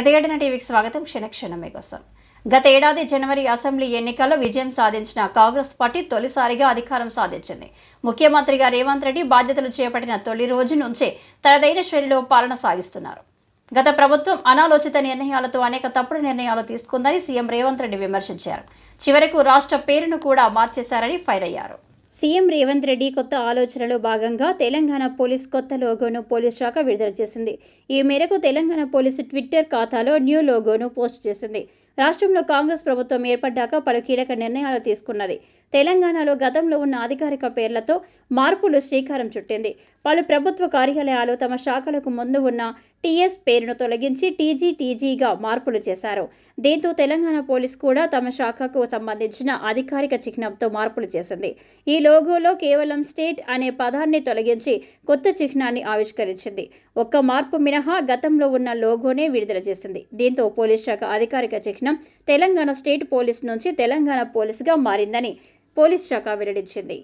ప్రతిఘటన టీవీకి స్వాగతం. క్షణక్షణం మీకోసం గత ఏడాది జనవరి అసెంబ్లీ ఎన్నికల్లో విజయం సాధించిన కాంగ్రెస్ పార్టీ తొలిసారిగా అధికారం సాధించింది. ముఖ్యమంత్రిగా రేవంత్ రెడ్డి బాధ్యతలు చేపట్టిన తొలి రోజు నుంచే తనదైన శైలిలో పాలన సాగిస్తున్నారు. గత ప్రభుత్వం అనాలోచిత నిర్ణయాలతో అనేక తప్పుడు నిర్ణయాలు తీసుకుందని సీఎం రేవంత్ రెడ్డి విమర్శించారు. చివరకు రాష్ట్ర పేరును కూడా మార్చేశారని ఫైర్ అయ్యారు. సీఎం రేవంత్ రెడ్డి కొత్త ఆలోచనలో భాగంగా తెలంగాణ పోలీస్ కొత్త లోగోను పోలీస్ శాఖ విడుదల చేసింది. ఈ మేరకు తెలంగాణ పోలీసు ట్విట్టర్ ఖాతాలో న్యూ లోగోను పోస్ట్ చేసింది. రాష్ట్రంలో కాంగ్రెస్ ప్రభుత్వం ఏర్పడ్డాక పలు కీలక నిర్ణయాలు తీసుకున్నది. తెలంగాణలో గతంలో ఉన్న అధికారిక పేర్లతో మార్పులు శ్రీకారం చుట్టింది. పలు ప్రభుత్వ కార్యాలయాలు తమ శాఖలకు ముందు ఉన్న టీఎస్ పేరును తొలగించి టీజీ టీజీగా మార్పులు చేశారు. దీంతో తెలంగాణ పోలీస్ కూడా తమ శాఖకు సంబంధించిన అధికారిక చిహ్నంతో మార్పులు చేసింది. ఈ లోగోలో కేవలం స్టేట్ అనే పదాన్ని తొలగించి కొత్త చిహ్నాన్ని ఆవిష్కరించింది. ఒక్క మార్పు మినహా గతంలో ఉన్న లోగోనే విడుదల చేసింది. దీంతో పోలీస్ శాఖ అధికారిక చిహ్నం తెలంగాణ స్టేట్ పోలీస్ నుంచి తెలంగాణ పోలీస్గా మారిందని పోలీస్ శాఖ వెల్లడించింది.